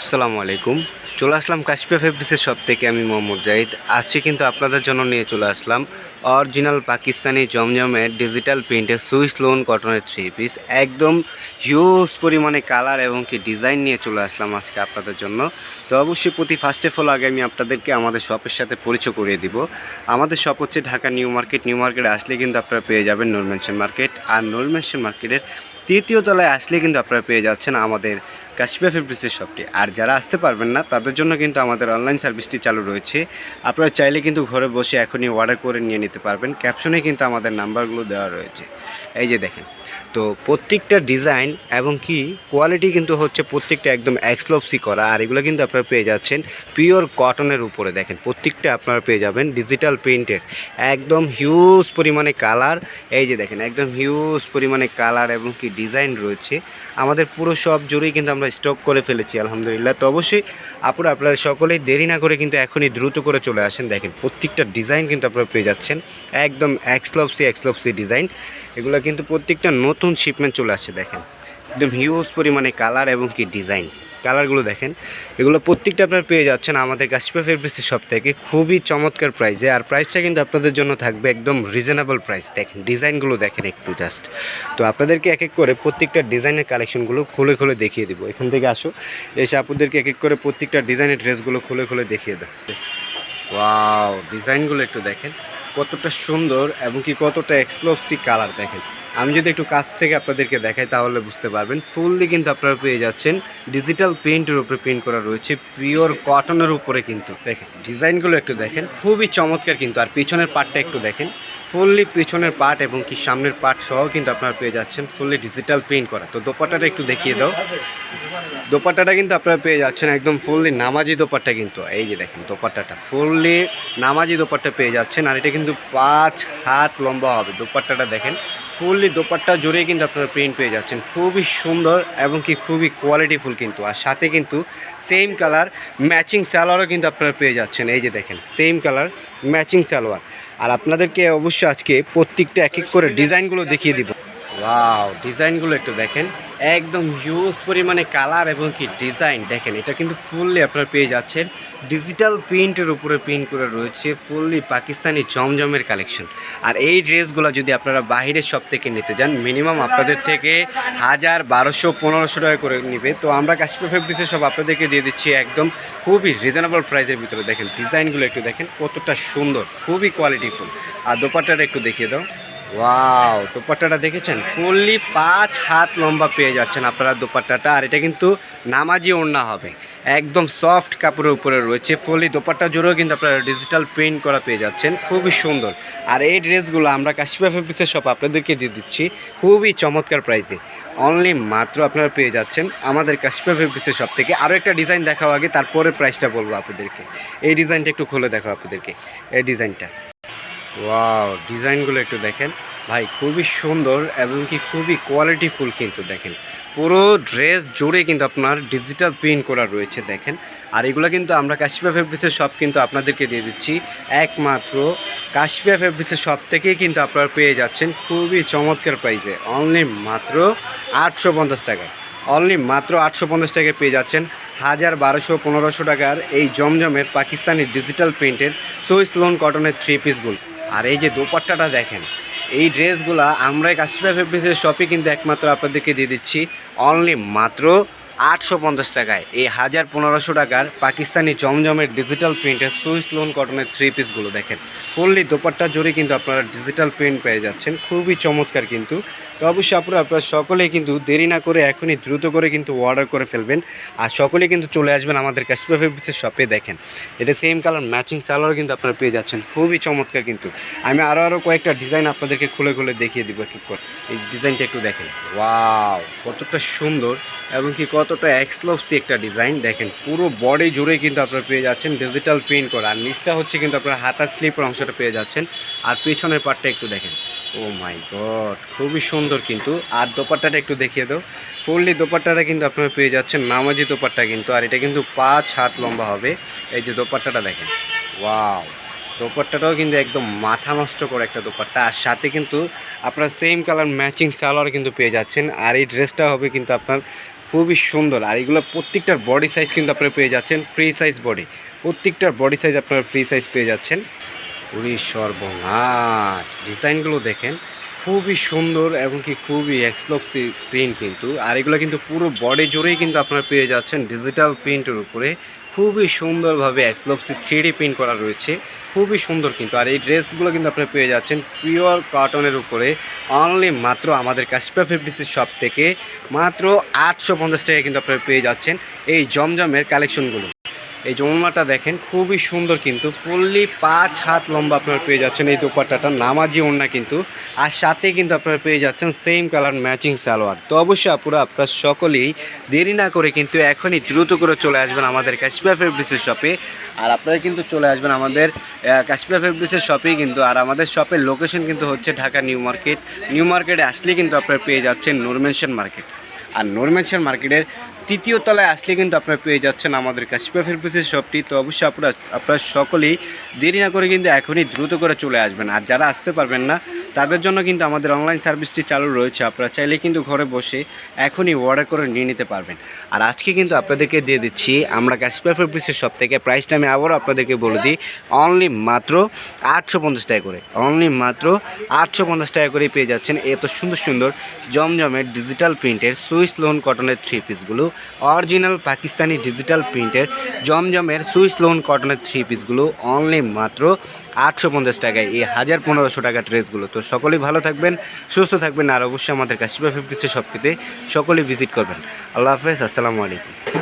আসসালামু আলাইকুম। চলে আসলাম কাশ্মীর ফেব্রিক্সের সব থেকে, আমি মোহাম্মদ জাহিদ। আজকে কিন্তু আপনাদের জন্য নিয়ে চলে আসলাম অরিজিনাল পাকিস্তানি জমজমের ডিজিটাল প্রিন্টের সুইস লোন কটনের থ্রি পিস। একদম হিউজ পরিমাণে কালার এবং কি ডিজাইন নিয়ে চলে আসলাম আজকে আপনাদের জন্য। তো অবশ্যই প্রতি ফার্স্ট অফ অল আগে আমি আপনাদেরকে আমাদের শপের সাথে পরিচয় করিয়ে দিব। আমাদের শপ হচ্ছে ঢাকা নিউ মার্কেট। নিউ মার্কেটে আসলে কিন্তু আপনারা পেয়ে যাবেন নরমেনশন মার্কেট আর নরমেনশন মার্কেটের তৃতীয় তলায় আসলে কিন্তু আপনারা পেয়ে যাচ্ছেন আমাদের কাশপিয়া ফেব্রিক্সের শপটি আর যারা আসতে পারবেন না, তাদের জন্য কিন্তু আমাদের অনলাইন সার্ভিসটি চালু রয়েছে। আপনারা চাইলে কিন্তু ঘরে বসে এখনই অর্ডার করে নিয়ে পারবেন। ক্যাপশনে কিন্তু আমাদের নাম্বারগুলো দেওয়া রয়েছে। এই যে দেখেন, তো প্রত্যেকটা ডিজাইন এবং কি কোয়ালিটি কিন্তু হচ্ছে প্রত্যেকটা একদম এক্সলপসি করা। আর এগুলো কিন্তু আপনারা পেয়ে যাচ্ছেন পিওর কটনের উপরে। দেখেন, প্রত্যেকটা আপনারা পেয়ে যাবেন ডিজিটাল প্রিন্টের একদম হিউজ পরিমাণে কালার এই যে দেখেন, একদম হিউজ পরিমাণে কালার এবং কি ডিজাইন রয়েছে। আমাদের পুরো সব জুড়েই কিন্তু আমরা স্টক করে ফেলেছি, আলহামদুলিল্লাহ। তো অবশ্যই আপুরা, আপনারা সকলেই দেরি না করে কিন্তু এখনই দ্রুত করে চলে আসেন। দেখেন, প্রত্যেকটা ডিজাইন কিন্তু আপনারা পেয়ে যাচ্ছেন। একদম এক্সলপসি এক্সলপসি ডিজাইন। এগুলো কিন্তু প্রত্যেকটা নতুন শিপমেন্ট চলে আসছে, দেখেন। একদম হিউজ পরিমাণে কালার এবং কি ডিজাইন কালারগুলো দেখেন। এগুলো প্রত্যেকটা আপনারা পেয়ে যাচ্ছেন আমাদের কাশিপা ফেব্রিক্সের সব থেকে খুবই চমৎকার প্রাইসে আর প্রাইসটা কিন্তু আপনাদের জন্য থাকবে একদম রিজনেবল প্রাইস দেখেন ডিজাইনগুলো দেখেন একটু জাস্ট তো আপনাদেরকে এক এক করে প্রত্যেকটা ডিজাইনের কালেকশনগুলো খুলে খুলে দেখিয়ে দিব। এখান থেকে আসো, এসে আপনাদেরকে এক এক করে প্রত্যেকটা ডিজাইনের ড্রেসগুলো খুলে খুলে দেখিয়ে দেবো। ওয়াও ডিজাইনগুলো একটু দেখেন। কতটা সুন্দর এবং কি কতটা এক্সক্লুসিভ কালার দেখেন। আমি যদি একটু কাছ থেকে আপনাদেরকে দেখাই তাহলে বুঝতে পারবেন। ফুললি কিন্তু আপনারা পেয়ে যাচ্ছেন। ডিজিটাল প্রিন্টের উপরে প্রিন্ট করা রয়েছে। পিওর কটনের উপরে কিন্তু। দেখেন, ডিজাইনগুলো একটু দেখেন। খুবই চমৎকার কিন্তু। আর পিছনের পার্টটা একটু দেখেন। ফুললি পিছনের পার্ট এবং কি সামনের পার্ট সহ কিন্তু আপনারা পেয়ে যাচ্ছেন। ফুললি ডিজিটাল প্রিন্ট করা। তো দোপাটাটা একটু দেখিয়ে দাও। দোপাট্টাটা কিন্তু আপনারা পেয়ে যাচ্ছেন একদম ফুললি নামাজি দোপাট্টা কিন্তু। এই যে দেখেন দোপাট্টাটা। ফুললি নামাজি দোপাট্টা পেয়ে যাচ্ছেন। আর এটা কিন্তু পাঁচ হাত লম্বা হবে। দোপাট্টাটা দেখেন। ফুললি দোপাট্টা জুড়ে কিন্তু আপনারা প্রিন্ট পেয়ে যাচ্ছেন। খুবই সুন্দর এবং কি খুবই কোয়ালিটিফুল কিন্তু। আর সাথে কিন্তু সেম কালার ম্যাচিং সালোয়ারও কিন্তু আপনারা পেয়ে যাচ্ছেন। এই যে দেখেন সেম কালার ম্যাচিং সালোয়ার। আর আপনাদেরকে অবশ্যই আজকে প্রত্যেকটা এক এক করে ডিজাইনগুলো দেখিয়ে দিব। ওয়াও ডিজাইনগুলো একটু দেখেন। একদম হিউজ পরিমাণে কালার এবং কি ডিজাইন দেখেন, এটা কিন্তু ফুললি আপনারা পেয়ে যাচ্ছেন। ডিজিটাল প্রিন্টের উপরে প্রিন্ট করে রয়েছে ফুললি পাকিস্তানি জমজমের কালেকশন আর এই ড্রেসগুলো যদি আপনারা বাইরের সব থেকে নিতে যান মিনিমাম আপনাদের থেকে হাজার বারোশো, পনেরোশো টাকা করে নিবে। তো আমরা কাশ্মীর ফেব্রিক্সের সব আপনাদেরকে দিয়ে দিচ্ছি একদম খুবই রিজনেবল প্রাইসের ভিতরে। দেখেন ডিজাইনগুলো একটু দেখেন, কতটা সুন্দর, খুবই কোয়ালিটিফুল আর দোপাট্টাটা একটু দেখিয়ে দাও। ওয়াও দোপাট্টাটা দেখেছেন? ফুললি পাঁচ হাত লম্বা পেয়ে যাচ্ছেন আপনারা দোপাট্টাটা, আর এটা কিন্তু নামাজি ওড়না হবে। একদম সফট কাপড়ের উপরে রয়েছে ফুললি দোপাট্টা জুড়েও কিন্তু আপনারা ডিজিটাল প্রিন্ট করা পেয়ে যাচ্ছেন, খুবই সুন্দর। আর এই ড্রেসগুলো আমরা কাশিপা ফেব্রিক্সের শপ আপনাদেরকে দিয়ে দিচ্ছি, খুবই চমৎকার প্রাইসে অনলি মাত্র আপনারা পেয়ে যাচ্ছেন আমাদের কাশিপা ফেব্রিক্সের শপ থেকে। আরও একটা ডিজাইন দেখাও আগে, তারপরে প্রাইসটা বলব আপনাদেরকে। এই ডিজাইনটা একটু খুলে দেখাও আপনাদেরকে। এই ডিজাইনটা ওয়াও ডিজাইনগুলো একটু দেখেন। ভাই, খুবই সুন্দর এবং কি খুবই কোয়ালিটিফুল কিন্তু দেখেন। পুরো ড্রেস জুড়ে কিন্তু আপনার ডিজিটাল প্রিন্ট করা রয়েছে দেখেন। আর এগুলো কিন্তু আমরা কাশিপা ফেব্রিক্সের শপ কিন্তু আপনাদেরকে দিয়ে দিচ্ছি। একমাত্র কাশিপা ফেব্রিক্সের শপ থেকেই কিন্তু আপনারা পেয়ে যাচ্ছেন খুবই চমৎকার প্রাইসে অনলি মাত্র আটশো পঞ্চাশ টাকায় অনলি মাত্র আটশো পঞ্চাশ টাকায় পেয়ে যাচ্ছেন হাজার বারোশো পনেরোশো টাকার এই জমজমের পাকিস্তানি ডিজিটাল প্রিন্টের সুইস লোন কটনের থ্রি পিসগুলো আর এই যে দোপাট্টাটা দেখেন, এই ড্রেসগুলো আমরা কাশ্মীর ফেব্রিক্সের শপে কিন্তু একমাত্র আপনাদেরকে দিয়ে দিচ্ছি। অনলি মাত্র আটশো পঞ্চাশ টাকায়। এই হাজার পনেরোশো টাকার পাকিস্তানি জমজমের ডিজিটাল প্রিন্টের সুইস লোন কটনের থ্রি পিসগুলো দেখেন। ফুললি দোপাট্টা জুড়ে কিন্তু আপনারা ডিজিটাল প্রিন্ট পেয়ে যাচ্ছেন। খুবই চমৎকার কিন্তু। তো অবশ্যই আপনারা আপনারা সকলেই কিন্তু দেরি না করে এখনই দ্রুত করে কিন্তু অর্ডার করে ফেলবেন। আর সকলেই কিন্তু চলে আসবেন আমাদের কাশ্মীর ফেব্রিক্সের শপে দেখেন। এটা সেম কালার ম্যাচিং সালোয়ার কিন্তু আপনারা পেয়ে যাচ্ছেন। খুবই চমৎকার কিন্তু। আমি আরও আরও কয়েকটা ডিজাইন আপনাদেরকে খুলে খুলে দেখিয়ে দিব কি করে এই ডিজাইনটা একটু দেখেন। ওয়াও কতটা সুন্দর। এবং কি কতটা এক্সক্লুসিভ একটা ডিজাইন। দেখেন, পুরো বডি জুড়ে কিন্তু আপনারা পেয়ে যাচ্ছেন ডিজিটাল প্রিন্ট করা। আর নিচটা হচ্ছে কিন্তু আপনারা হাতার স্লিপের অংশটা পেয়ে যাচ্ছেন। আর পিছনের পার্টটা একটু দেখেন। ও মাই গড, খুবই সুন্দর কিন্তু। আর দোপাট্টাটা একটু দেখিয়ে দাও। ফুললি দোপাট্টাটা কিন্তু আপনারা পেয়ে যাচ্ছেন। নামাজি দোপাট্টা কিন্তু। আর এটা কিন্তু পাঁচ হাত লম্বা হবে। এই যে দোপাট্টাটা দেখেন। ওয়াও! দোপাট্টাটাও কিন্তু একদম মাথা নষ্ট করে একটা দোপাট্টা। আর সাথে কিন্তু আপনারা সেম কালার ম্যাচিং সালোয়ার কিন্তু পেয়ে যাচ্ছেন। আর এই ড্রেসটা হবে কিন্তু আপনার খুবই সুন্দর। আর এগুলো প্রত্যেকটার বডি সাইজ কিন্তু আপনারা পেয়ে যাচ্ছেন ফ্রি সাইজ বডি প্রত্যেকটার বডি সাইজ আপনারা ফ্রি সাইজ পেয়ে যাচ্ছেন। উনি সর্বনাশ। ডিজাইনগুলো দেখেন, খুবই সুন্দর এবং কি খুবই এক্সক্লুসিভ প্রিন্ট কিন্তু। আর এগুলো কিন্তু পুরো বডি জুড়েই কিন্তু আপনারা পেয়ে যাচ্ছেন ডিজিটাল প্রিন্টের উপরে। খুবই সুন্দরভাবে এক্সলোভসি থ্রি প্রিন্ট করা রয়েছে। খুবই সুন্দর কিন্তু। আর এই ড্রেসগুলো কিন্তু আপনারা পেয়ে যাচ্ছেন পিওর কটনের উপরে। অনলি মাত্র আমাদের কাশিপা ফেব্রিক্সের শপ থেকে মাত্র আটশো পঞ্চাশ টাকা কিন্তু আপনারা পেয়ে যাচ্ছেন এই জমজমের কালেকশনগুলো এই জমুনাটা দেখেন, খুবই সুন্দর কিন্তু। ফুললি পাঁচ হাত লম্বা আপনারা পেয়ে যাচ্ছেন এই দোপাট্টাটা। নামাজি ওড়না কিন্তু। আর সাথে কিন্তু আপনারা পেয়ে যাচ্ছেন সেম কালার ম্যাচিং সালোয়ার। তো অবশ্যই আপুরা, আপনারা সকলেই দেরি না করে কিন্তু এখনই দ্রুত করে চলে আসবেন আমাদের কাশ্মীর ফেব্রিক্সের শপে আর আপনারা কিন্তু চলে আসবেন আমাদের কাশ্মীর ফেব্রিক্সের শপেই কিন্তু। আর আমাদের শপের লোকেশন কিন্তু হচ্ছে ঢাকা নিউ মার্কেট। নিউ মার্কেটে আসলে কিন্তু আপনারা পেয়ে যাচ্ছেন নুরমেনশন মার্কেট আর নুরমেনশন মার্কেটের তৃতীয় তলায় আসলে কিন্তু আপনারা পেয়ে যাচ্ছেন আমাদের কাশিপা ফেরপুসের শপটি তো অবশ্যই আপনারা আপনারা সকলেই দেরি না করে কিন্তু এখনই দ্রুত করে চলে আসবেন। আর যারা আসতে পারবেন না তাদের জন্য কিন্তু আমাদের অনলাইন সার্ভিসটি চালু রয়েছে। আপনারা চাইলে কিন্তু ঘরে বসে এখনই অর্ডার করে নিয়ে নিতে পারবেন। আর আজকে কিন্তু আপনাদেরকে দিয়ে দিচ্ছি, আমরা কাশিপা ফেরপুসের সব থেকে প্রাইসটা আমি আবারও আপনাদেরকে বলে দিই অনলি মাত্র আটশো পঞ্চাশ টাকা করে। অনলি মাত্র আটশো পঞ্চাশ টাকা করে পেয়ে যাচ্ছেন এত সুন্দর সুন্দর, জমজমের ডিজিটাল প্রিন্টের সুইস লোন কটনের থ্রি পিসগুলো অরিজিনাল পাকিস্তানি ডিজিটাল প্রিন্টের জমজমের সুইস লোন কটনের থ্রি পিসগুলো অনলি মাত্র আটশো পঞ্চাশ টাকায় এই হাজার পনেরোশো টাকার ড্রেসগুলো। তো সকলেই ভালো থাকবেন, সুস্থ থাকবেন, আর অবশ্যই আমাদের কাশিপা ফিফটিসের সবকিতে সকলেই ভিজিট করবেন। আল্লাহ হাফেজ, আসসালামু আলাইকুম।